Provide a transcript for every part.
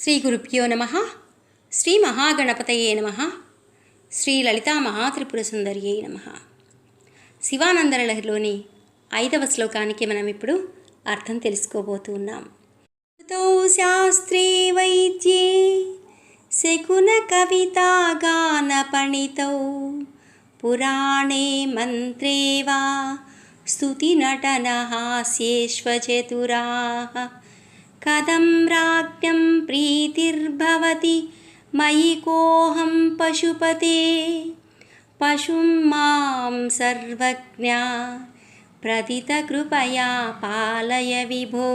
శ్రీ గురుభ్యో నమ. శ్రీ మహాగణపతయే నమ. శ్రీ లలితా మహాత్రిపుర సుందరియే నమ. శివానందలహరిలోని ఐదవ శ్లోకానికి మనం ఇప్పుడు అర్థం తెలుసుకోబోతూ ఉన్నాం. తో శాస్త్రే వైద్యే శకున కవితా గాన పురాణే మంత్రే వా స్తుతి నటన హాస్యేశ్వచతురా కథం రాజ్ఞం ప్రీతిర్భవతి మయి కోహం పశుపతే పశుం మాం సర్వజ్ఞ ప్రతితకృపయా పాలయ విభో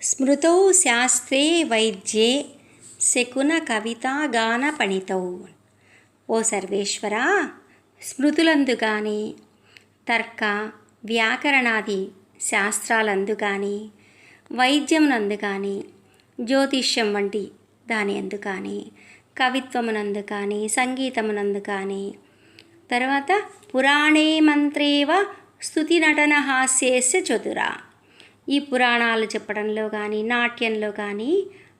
స్మృతౌ శాస్త్రే వైద్యే శకున కవితా గాన పణితౌ ఓ సర్వేశ్వర స్మృతులందు కానీ తర్క వ్యాకరణాది శాస్త్రాలందు కానీ వైద్యమునందు కానీ జ్యోతిష్యం వంటి దాని అందు కానీ కవిత్వమునందు కానీ సంగీతమునందు కానీ తర్వాత పురాణే మంత్రేవ స్థుతి నటన హాస్యస్య చతురా. ఈ పురాణాలు చెప్పడంలో కానీ నాట్యంలో కానీ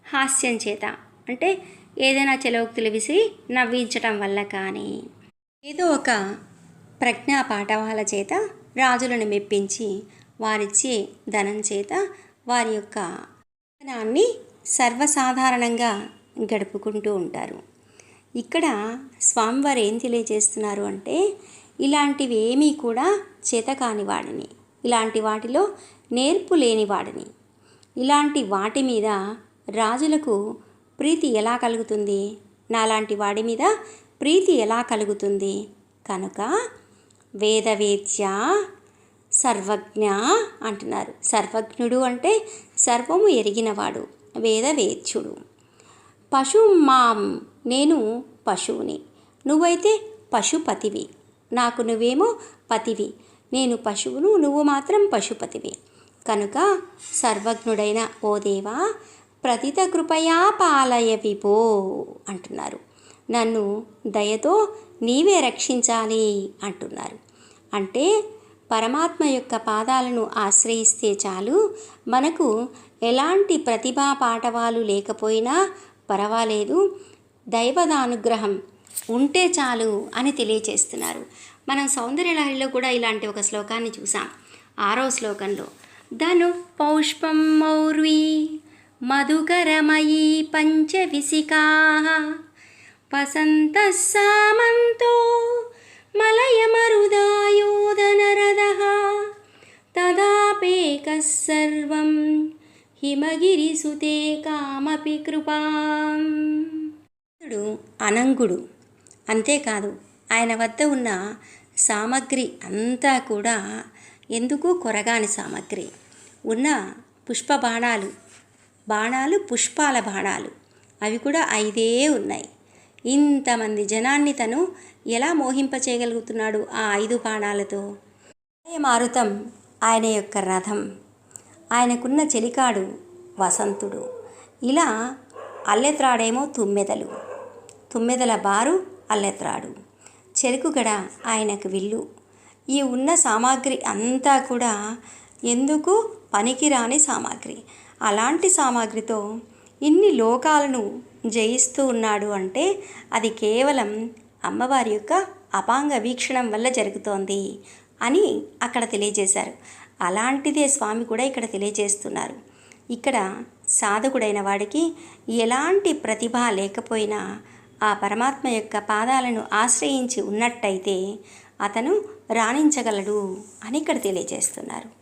హాస్యం చేత అంటే ఏదైనా చెలోక్తులు విసి నవ్వించటం వల్ల కానీ ఏదో ఒక ప్రజ్ఞా పాఠవాల చేత రాజులను మెప్పించి వారిచ్చే ధనం చేత వారి యొక్క జీవనాన్ని సర్వసాధారణంగా గడుపుకుంటూ ఉంటారు. ఇక్కడ స్వామివారు ఏం తెలియజేస్తున్నారు అంటే ఇలాంటివి ఏమీ కూడా చేతకాని వాడిని. ఇలాంటి వాటిలో నేర్పు లేని వాడిని. ఇలాంటి వాటి మీద రాజులకు ప్రీతి ఎలా కలుగుతుంది? నాలాంటి వాడి మీద ప్రీతి ఎలా కలుగుతుంది? కనుక వేదవేద్య సర్వజ్ఞ అంటున్నారు. సర్వజ్ఞుడు అంటే సర్వము ఎరిగినవాడు వేదవేద్యుడు. పశు మాం నేను పశువుని. నువ్వైతే పశుపతివి. నాకు నువ్వేమో పతివి. నేను పశువును నువ్వు మాత్రం పశుపతివి. కనుక సర్వజ్ఞుడైన ఓ దేవా ప్రతిత కృపయా పాలయ విభో అంటున్నారు. నన్ను దయతో నీవే రక్షించాలి అంటున్నారు. అంటే పరమాత్మ యొక్క పాదాలను ఆశ్రయిస్తే చాలు. మనకు ఎలాంటి ప్రతిభా పాఠవాలు లేకపోయినా పర్వాలేదు. దైవదానుగ్రహం ఉంటే చాలు అని తెలియచేస్తున్నారు. మనం సౌందర్యలహరిలో కూడా ఇలాంటి ఒక శ్లోకాన్ని చూసాం. ఆరో శ్లోకంలో ధను పౌష్పం మౌర్వీ మధుకరమయీ పంచవిసికా వసంత సామంతో మలయమరుదా సర్వం హిమగిరిసుతే కామపి కృపాం అనంగుడు. అంతేకాదు ఆయన వద్ద ఉన్న సామగ్రి అంతా కూడా ఎందుకు కొరగాని సామగ్రి. ఉన్న పుష్ప బాణాలు బాణాలు పుష్పాల బాణాలు అవి కూడా ఐదే ఉన్నాయి. ఇంతమంది జనాన్ని తను ఎలా మోహింపచేయగలుగుతున్నాడు ఆ ఐదు బాణాలతో? మారుతం ఆయన యొక్క రథం. ఆయనకున్న చెలికాడు వసంతుడు. ఇలా అల్లెత్రాడేమో తుమ్మెదలు. తుమ్మెదల బారు అల్లెత్రాడు. చెరుకుగడ ఆయనకు విల్లు. ఈ ఉన్న సామాగ్రి అంతా కూడా ఎందుకు పనికిరాని సామాగ్రి? అలాంటి సామాగ్రితో ఇన్ని లోకాలను జయిస్తూ ఉన్నాడు అంటే అది కేవలం అమ్మవారి యొక్క అపాంగ వీక్షణం వల్ల జరుగుతోంది అని అక్కడ తెలియజేశారు. అలాంటిదే స్వామి కూడా ఇక్కడ తెలియజేస్తున్నారు. ఇక్కడ సాధకుడైన వాడికి ఎలాంటి ప్రతిభ లేకపోయినా ఆ పరమాత్మ యొక్క పాదాలను ఆశ్రయించి ఉన్నట్టయితే అతను రాణించగలడు అని ఇక్కడ తెలియజేస్తున్నారు.